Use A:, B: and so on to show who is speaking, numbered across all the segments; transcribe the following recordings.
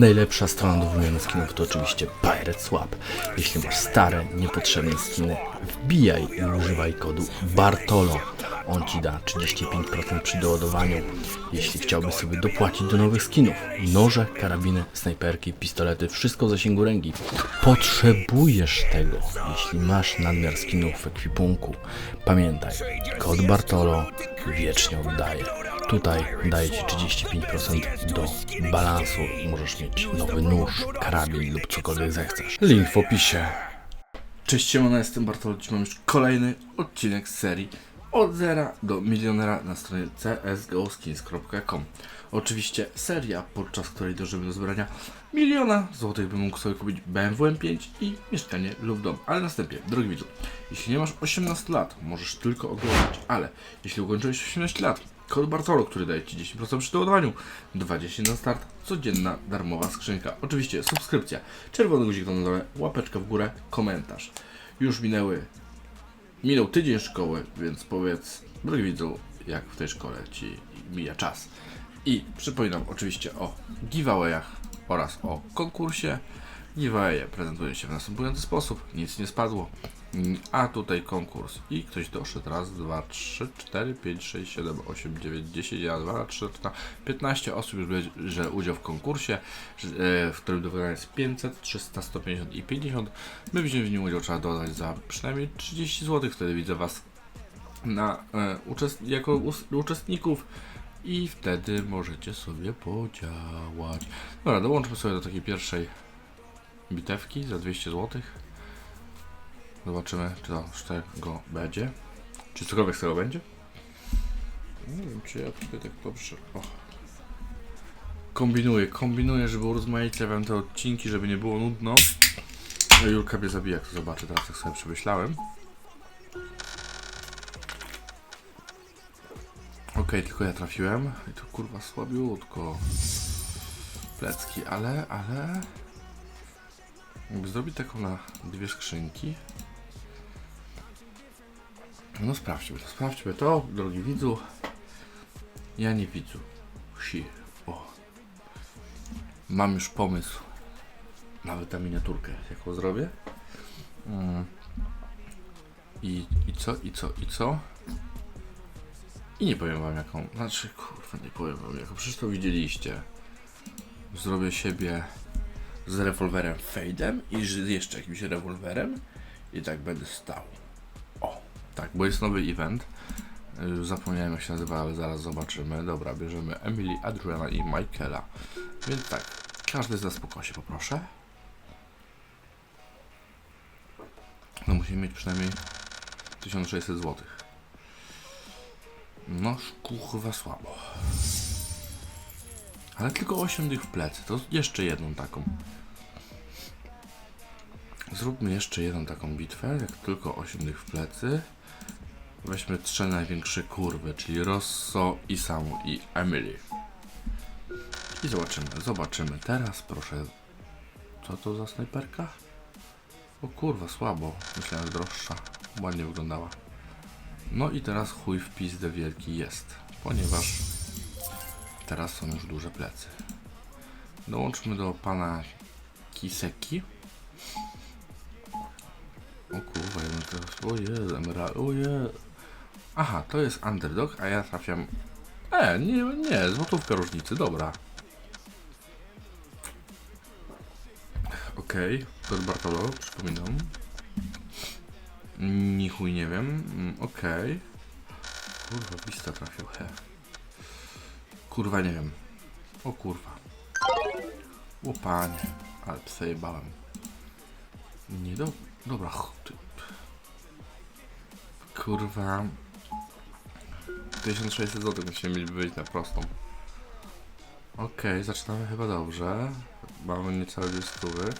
A: Najlepsza strona do wymiany skinów to oczywiście Pirate Swap. Jeśli masz stare, niepotrzebne skiny, wbijaj i używaj kodu BARTOLO. On Ci da 35% przy doładowaniu. Jeśli chciałbyś sobie dopłacić do nowych skinów, noże, karabiny, snajperki, pistolety, wszystko w zasięgu ręki. Potrzebujesz tego, jeśli masz nadmiar skinów w ekwipunku. Pamiętaj, kod BARTOLO wiecznie oddaje. Tutaj daje Ci 35% do balansu możesz mieć nowy nóż, karabin lub cokolwiek zechcesz. Link w opisie. Cześć, siemano, jestem Bartol. Dziś mam już kolejny odcinek z serii od zera do milionera na stronie csgoskins.com. Oczywiście seria, podczas której dążymy do zebrania miliona złotych, bym mógł sobie kupić BMW M5 i mieszkanie lub dom. Ale następnie, drogi widzu, jeśli nie masz 18 lat, możesz tylko oglądać, ale jeśli ukończyłeś 18 lat, kod Bartolo, który daje Ci 10% przy doładowaniu, 20 na start, codzienna darmowa skrzynka. Oczywiście subskrypcja, czerwony guzik na dole, łapeczka w górę, komentarz. Już minęły, minął tydzień szkoły, więc powiedz, drogi widzu, jak w tej szkole Ci mija czas. I przypominam oczywiście o giveawayach oraz o konkursie. Giveawaye prezentują się w następujący sposób. Nic nie spadło. Mm, A tutaj konkurs. I ktoś doszedł. Raz, dwa, trzy, cztery, pięć, sześć, siedem, osiem, dziewięć, dziesięć, ja, dwa, trzy, cztery, piętnaście osób już bierze udział w konkursie, e, w którym do wygrania jest 500, 300, 150 i 50. My wziąć w nim udział trzeba dodać za przynajmniej 30 zł. Wtedy widzę Was na, e, uczest- jako us- uczestników i wtedy możecie sobie podziałać. Dobra, dołączmy sobie do takiej pierwszej bitewki za 200 zł. Zobaczymy, czy to z tego będzie. Czy cokolwiek z tego będzie. Nie wiem, czy ja tutaj tak dobrze. Kombinuję, kombinuję, żeby urozmaicić wam te odcinki, żeby nie było nudno. No Julka mnie zabija, jak to zobaczy teraz, jak sobie przemyślałem. Okej, tylko ja trafiłem. I to kurwa słabiutko. Plecki, ale, ale... Jakby zrobić taką na dwie skrzynki. No sprawdźmy to, sprawdźmy to, drogi widzu. Ja nie widzę. Si. O. Mam już pomysł. Nawet na miniaturkę, jaką zrobię. Mm. I, I co, i co, i co? I nie powiem wam jaką. Znaczy, kurwa, nie powiem wam jaką. Przecież to widzieliście. Zrobię siebie z rewolwerem Fade'em i jeszcze jakimś rewolwerem. I tak będę stał. Tak, bo jest nowy event. Już zapomniałem jak się nazywa, ale zaraz zobaczymy. Dobra, bierzemy Emily, Adriana i Michaela. Więc tak, każdy z nas po kosie poproszę. No musimy mieć przynajmniej 1600 zł. No kurwa słabo. Ale tylko 8 tych w plecy, to jeszcze jedną taką. Zróbmy jeszcze jedną taką bitwę, jak tylko 8 tych w plecy. Weźmy trzy największe kurwy, czyli Rosso, Isamu i Emily. I zobaczymy, zobaczymy. Teraz proszę. Co to za snajperka? O kurwa, słabo. Myślałem, że droższa. Ładnie wyglądała. No i teraz chuj w pizdę wielki jest, ponieważ teraz są już duże plecy. Dołączmy do pana Kiseki. O kurwa, jeden teraz, o jest, emerald, o jest. Aha, to jest underdog, a ja trafiam... E, nie, nie, złotówka różnicy, dobra. Okej, to jest Bartolo, przypominam. Ni chuj nie wiem. Mm, Okej. Kurwa, lista trafił, he. Kurwa, nie wiem. O kurwa. O panie. Ale przejebałem. Nie do... Dobra, Kurwa. 1600 zł musimy mieli być na prostą. Okej, zaczynamy chyba dobrze. Mamy niecałe 2 stówy.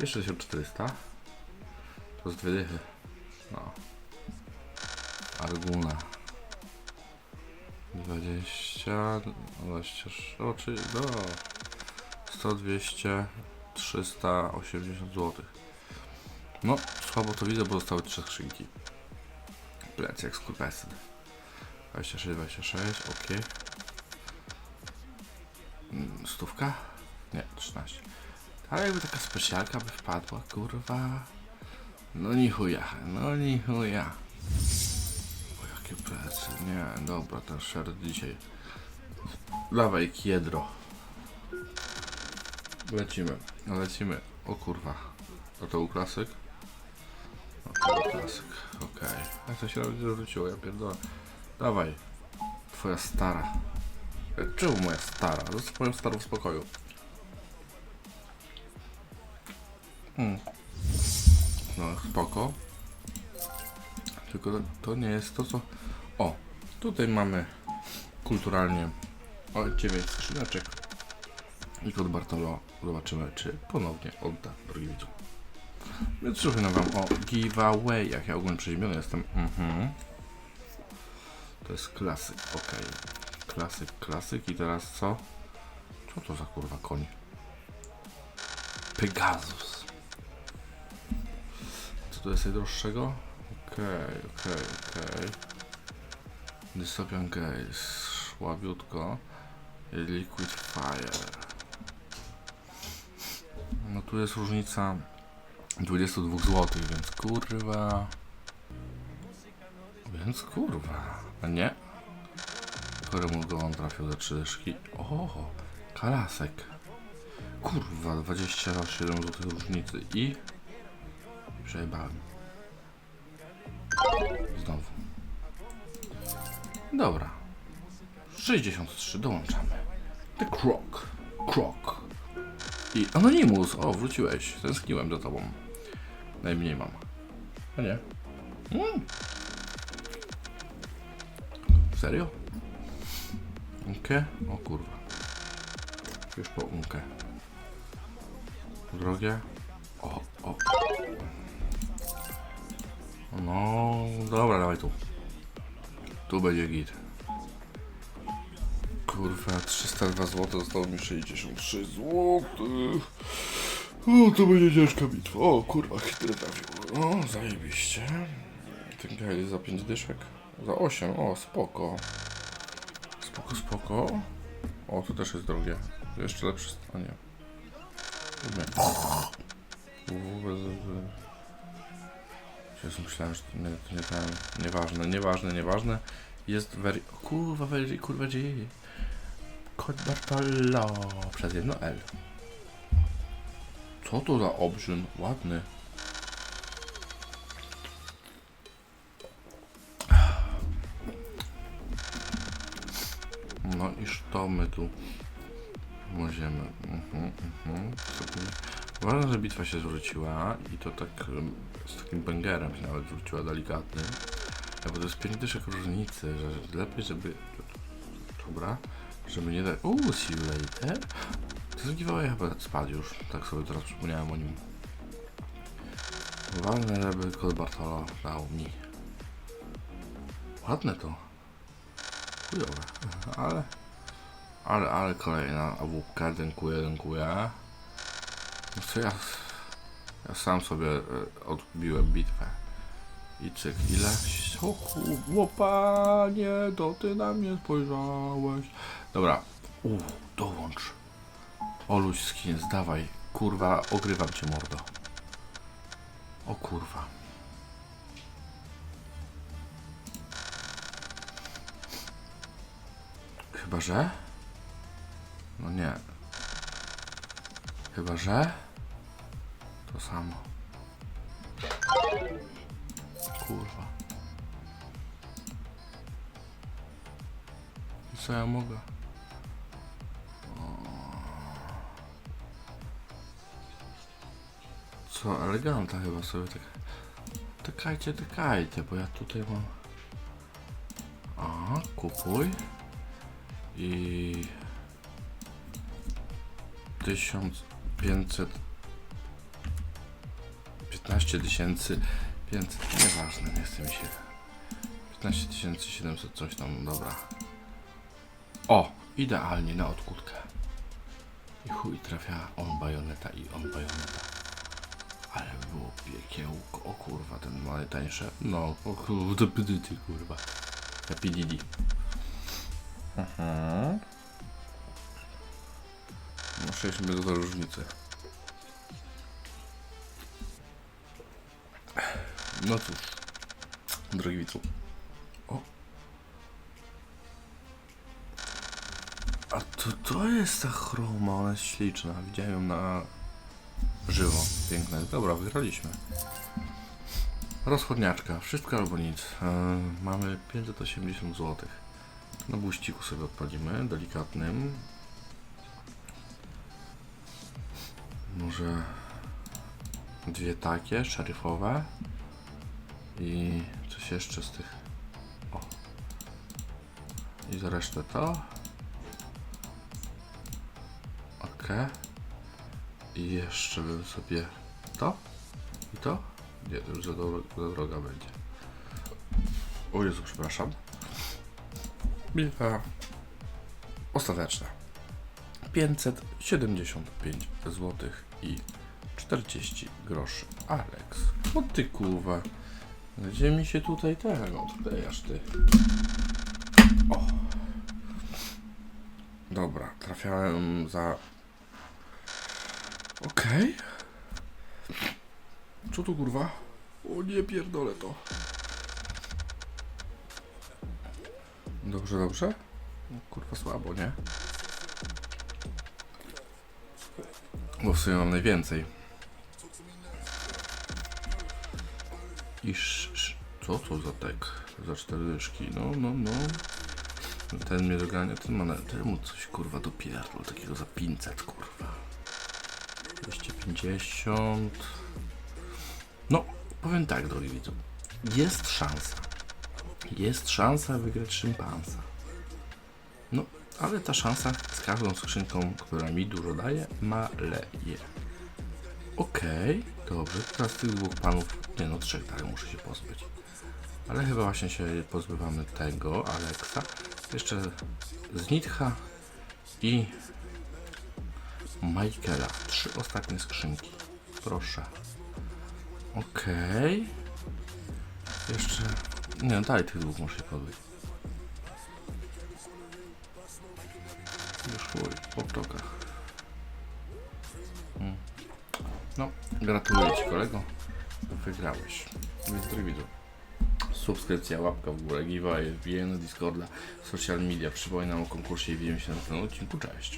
A: Jeszcze 1400. To z dwie dychy. No. Arguna. 20, 20, o, czyli do 100, 200, 380 zł. No, słabo to widzę, bo zostały trzy skrzynki. Plec jak skurwesyn. 26, 26, ok. Stówka? Nie, trz- 16. Ale jakby taka specjalka by wpadła, kurwa. No ni chuja, no ni chuja. O jakie plecy, nie, dobra, ten szert dzisiaj. Dawaj kiedro. Lecimy, lecimy. O kurwa. A to był klasyk? O, to był klasyk, okej. A to się nawet zwróciło, ja pierdolę. Dawaj. Twoja stara. E, Czemu moja stara? Zostaw moją starą w spokoju. Hmm. No, spoko. Tylko to, nie jest to, co... O, tutaj mamy kulturalnie o 9 skrzyneczek. I kod Bartolo zobaczymy, czy ponownie odda, drogi widzu. Więc słucham wam o giveawayach. Ja ogólnie przeziemiony jestem. Mhm. To jest klasyk, ok. Klasyk, klasyk i teraz co? Co to za kurwa koń? Pegasus. Co to jest najdroższego? Okej, okej, okej. Dystopian Gaze. Słabiutko. Liquid Fire. No tu jest różnica 22 zł, więc kurwa. Więc kurwa. A nie? Któremu on trafił za trzy dyszki? O, kalasek. Kurwa, 27 zł różnicy i... Przejebałem. Znowu. Dobra. 63, dołączamy. The Croc. Croc. I Anonymous. O, wróciłeś. Tęskniłem za tobą. Najmniej mam. A nie. Mm. Serio? Unkę? O kurwa. Już po unkę. Drogie? O, o. No, dobra, dawaj tu. Tu będzie git. Kurwa, 302 zł, zostało mi 63 zł. O, to będzie ciężka bitwa. O, kurwa, chytry trafił. O, zajebiście. Ten gaj za 5 dyszek. Za 8, o, spoko. Spoko, spoko. O, to też jest drogie. Jeszcze lepsze stanie. Jezu, myślałem, że to nie, to nie ten... Nieważne, nieważne, nieważne. Jest very... Kurwa, very, kurwa, dzieje. Kod Bartolo przez jedno L. Co to za obrzyn? Ładny. Tu możemy. Mhm, mhm. Ważne, że bitwa się zwróciła i to tak z takim bangerem się nawet zwróciła delikatnym. Ja, bo to jest pięć dyszek różnicy, że lepiej, żeby... Dobra, żeby nie dać... Uuu, see you later. To chyba spadł już, tak sobie teraz przypomniałem o nim. Ważne, żeby kod Bartolo dał mi. Ładne to. Chujowe, ale... Ale, ale kolejna awupka, dziękuję, dziękuję. No co ja... Ja sam sobie e, odbiłem bitwę. I cyk, ile? O chłopanie, to ty na mnie spojrzałeś. Dobra, u, dołącz. Oluś skin, zdawaj. Kurwa, ogrywam cię mordo. O kurwa. Chyba, że? No nie. Chyba, że? To samo. Kurwa. I co ja mogę? Co, eleganta chyba sobie tak... Tykajcie, tykajcie, bo ja tutaj mam... A, kupuj. I... 1500... 15 tysięcy 500, nieważne, nie chce mi się. 15 700 coś tam, dobra. O, idealnie na odkutkę. I chuj trafia on bajoneta i on bajoneta. Ale było piekiełko. O kurwa, ten ma najtańsze. No, o kurde, pydyty kurwa. Ja PDD. Mhm.
B: No 6 minut do różnicy. No cóż, drogi widzu. O. A to to jest ta chroma, ona jest śliczna. Widziałem ją na żywo. Piękna. Dobra, wygraliśmy. Rozchodniaczka. Wszystko albo nic. E, mamy 580 zł. Na buściku sobie odpalimy, delikatnym. Może dwie takie, szeryfowe. I coś jeszcze z tych. O. I za resztę to. Ok. I jeszcze bym sobie to. I to. Nie, to już za, dro- za droga będzie. O Jezu, przepraszam. Bilka ostateczna. 575 zł i 40 groszy. Alex, o ty kurwa. Gdzie mi się tutaj tego aż ty? O. Dobra, trafiałem za... Okej. Co tu kurwa? O nie pierdolę to. Dobrze, dobrze? No, kurwa słabo, nie? Bo w sumie mam najwięcej. I sz, sz, co to za tek? Za cztery dyszki. No, no, no. Ten mnie dogania, ten ma na, ten mu coś kurwa dopierdol, takiego za 500 kurwa. 250. No, powiem tak, drogi widzu. Jest szansa. Jest szansa wygrać szympansa. No, ale ta szansa z każdą skrzynką, która mi dużo daje, maleje. Okej, dobrze. Teraz tych dwóch panów, nie no, trzech tak muszę się pozbyć. Ale chyba właśnie się pozbywamy tego, Aleksa. Jeszcze Znitcha i Michaela. Trzy ostatnie skrzynki. Proszę. Okej. Jeszcze... Nie no, dalej tych dwóch muszę się pozbyć. Już chuj, po ptokach. Mm. No, gratuluję Ci kolego. Wygrałeś. Więc drogi. Subskrypcja, łapka w górę, giveaway, wbijaj na Discorda, social media. Przypominam o konkursie i widzimy się na następnym odcinku. Cześć.